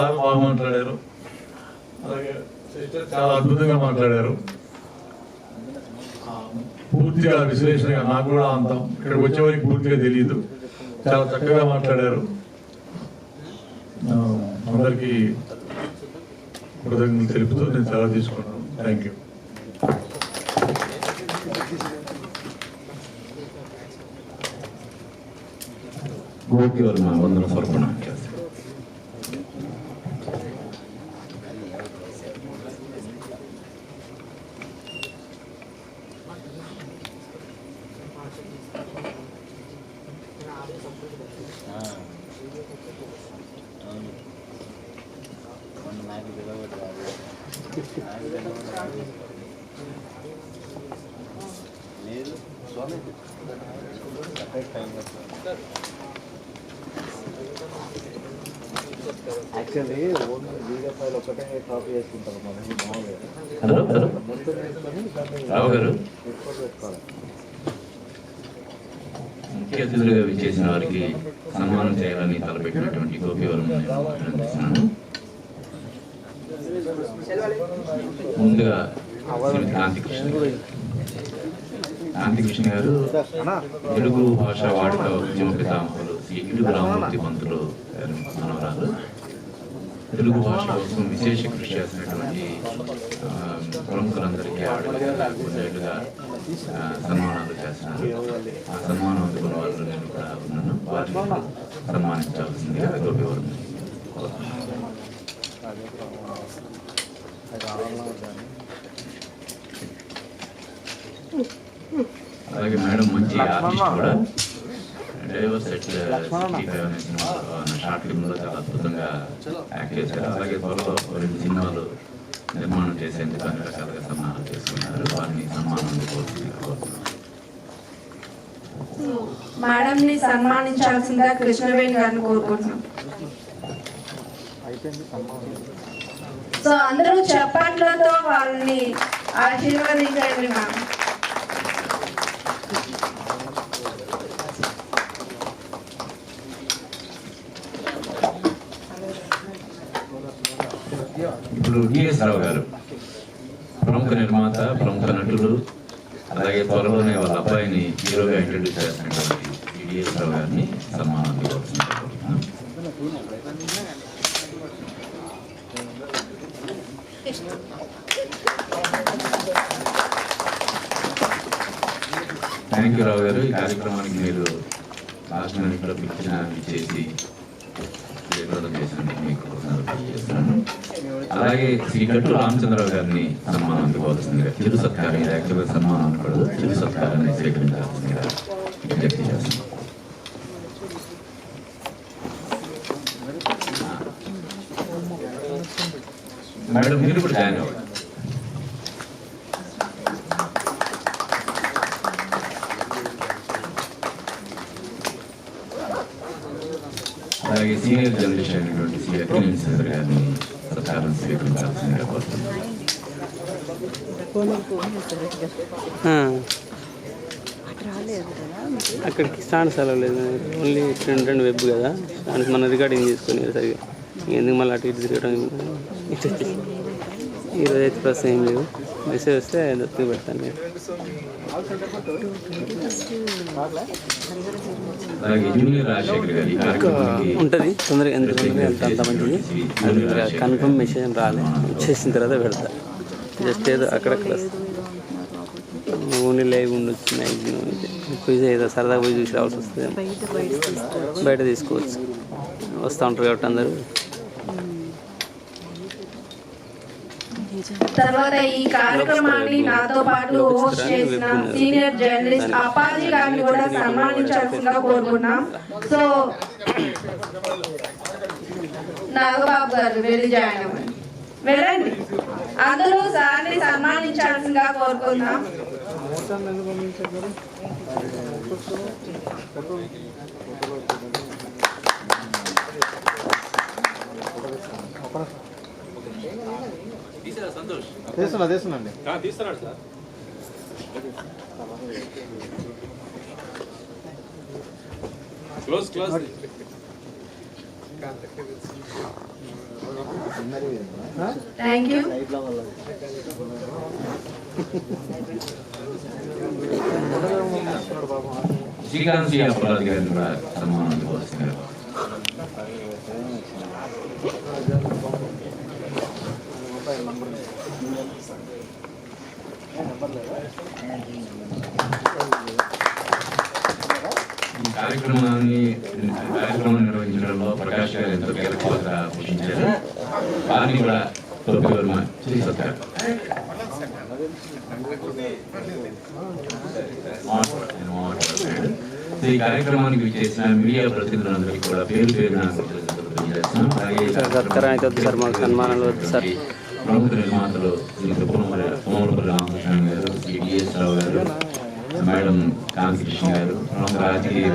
చాలా బాగా మాట్లాడారు. అలాగే సిస్టర్ చాలా అద్భుతంగా మాట్లాడారు. పూర్తిగా విశ్లేషణగా నాకు కూడా అంతం ఇక్కడికి వచ్చేవరకు పూర్తిగా తెలియదు చాలా చక్కగా మాట్లాడారు. అందరికీ కృతజ్ఞతలు తెలుపుతూ నేను సెలవు తీసుకున్నాను. థ్యాంక్ యూ గోపి వర్మ వందన సమర్పణ లేదు స్వామి యాక్చువల్లీ ఓన్లీ వీడియో ఫైల్ ఒకటే కాపీ చేసుకుంటారు మనం మామూలుగా మొత్తం వేసుకొని దాన్ని పెట్టుకోవాలి ముఖ్య అతిథులుగా విచ్చేసిన వారికి సన్మానం చేయాలని తలపెట్టినటువంటి గోపి వర్మ అభినందిస్తున్నాను ముందుగా శ్రీమతి కాంతికృష్ణ కాంతికృష్ణ గారు తెలుగు భాష వాడుక ఉద్యమ పితామహులు శ్రీ ఇడుగు మనవరాలు. తెలుగు భాష కోసం విశేష కృషి చేసినటువంటి ప్రముఖులందరికీ ఆవిడగా సన్మానాలు చేస్తున్నారు. ఆ సన్మానం అందుకున్న వాళ్ళు నేను కూడా ఉన్నాను. వారిని సన్మానించాల్సిందిగా గోపి వర్మ అలాగే మేడం మంచి ఆర్టిస్ట్ కూడా. డైవర్ సెట్ షార్ట్ ఫిల్మ్లో చాలా అద్భుతంగా యాక్ట్ చేశారు. అలాగే త్వరలో రెండు సినిమాలు నిర్మాణం చేసేందుకు అన్ని రకాలుగా సన్మానాలు చేసుకున్నారు. వారిని సన్మానం అందుకోవాల్సిందిగా కోరుతున్నాను మేడం ని సన్మానించాల్సిందిగా కృష్ణవేణి గారిని కోరుకుంటున్నాం. సో అందరూ చప్పట్లతో వాళ్ళని ఆశీర్వదించండి మ్యామ్ ఇప్పుడు రావు గారు. ప్రముఖ నిర్మాత ప్రముఖ నటులు అలాగే త్వరలోనే వాళ్ళ అబ్బాయిని హీరోగా ఇంట్రడ్యూస్ చేసినటువంటి డిఎస్ రావు గారిని సన్మానం అందుకోవాల్సిందిగా థ్యాంక్ యూ రావు గారు ఈ కార్యక్రమానికి మీరు లాస్ట్ మినిట్లో చేసి జయప్రదం చేసినందుకు మీకు కృతజ్ఞతలు చేస్తున్నాను. అలాగే శ్రీ గట్టు రామచంద్రరావు గారిని సన్మానం అందుకోవాల్సిందిగా చిరు సత్కారం ఇది యాక్చువల్గా సన్మానం అనకూడదు చిరు సత్కారాన్ని స్వీకరించాల్సిందిగా విజ్ఞప్తి చేస్తున్నాను. మేడం మీరు కూడా జాయిన్ అవ్వండి. అలాగే సీనియర్ జనరేషన్ అయినటువంటి శ్రీ అక్కినేని శ్రీధర్ గారిని సత్కారం స్వీకరించాల్సిందిగా కోరుతున్నాను అక్కడికి స్టాండ్ సెలవు లేదు. ఓన్లీ రెండు రెండు వెబ్ కదా. దానికి మన రికార్డింగ్ చేసుకుని సరిగా. ఎందుకు మళ్ళీ అటు ఇటు తిరగడం. ఈరోజు అయితే ప్రస్తుతం ఏం లేదు మెసేజ్ వస్తే దత్తు పెడతాను నేను. ఉంటుంది. తొందరగా ఎంత తొందరగా ఎంత అంత మంచిది. అది కన్ఫర్మ్ మెసేజ్ రాలే. చేసిన తర్వాత పెడతా. జస్ట్ ఏదో అక్కడక్కడ. ఓన్లీ లైవ్ ఉండొచ్చు మ్యాక్సిమం అయితే. క్విజ్ ఏదో సరదాగా పోయి చూసి రావాల్సి వస్తుంది బయట తీసుకోవచ్చు. వస్తూ ఉంటారు కాబట్టి అందరూ. తర్వాత ఈ కార్యక్రమాన్ని నాతో పాటు హోస్ట్ చేసిన సీనియర్ జర్నలిస్ట్ అప్పాజీ గారిని కూడా సన్మానించాల్సిందిగా కోరుకున్నాం సో నాగబాబు గారు వెళ్ళి జాయిన్ అవ్వండి. వెళ్ళండి. అందరూ సార్ని సన్మానించాల్సిందిగా కోరుకుందాం తీస్తున్నా తీస్తున్నాండి close close. Thank you Srikanth Sri Appaladi గారిని కూడా సన్మానం అందుకోవాల్సిందిగా ఈ కార్యక్రమాన్ని కార్యక్రమం నిర్వహించడంలో ప్రకాష్ గారు ఎంతో కీలక పాత్ర పోషించారు. వారిని కూడా తొలగి వర్మ. సో ఈ కార్యక్రమానికి విచ్చేసిన మీడియా ప్రతినిధులందరికీ కూడా పేరు పేరు సన్మానాలు వద్దు సార్. ప్రముఖ నిర్మాతలు రామకృష్ణ గారు శ్రీ డిఎస్ రావు గారు మేడం కాంతికృష్ణ గారు ప్రముఖ రాజకీయ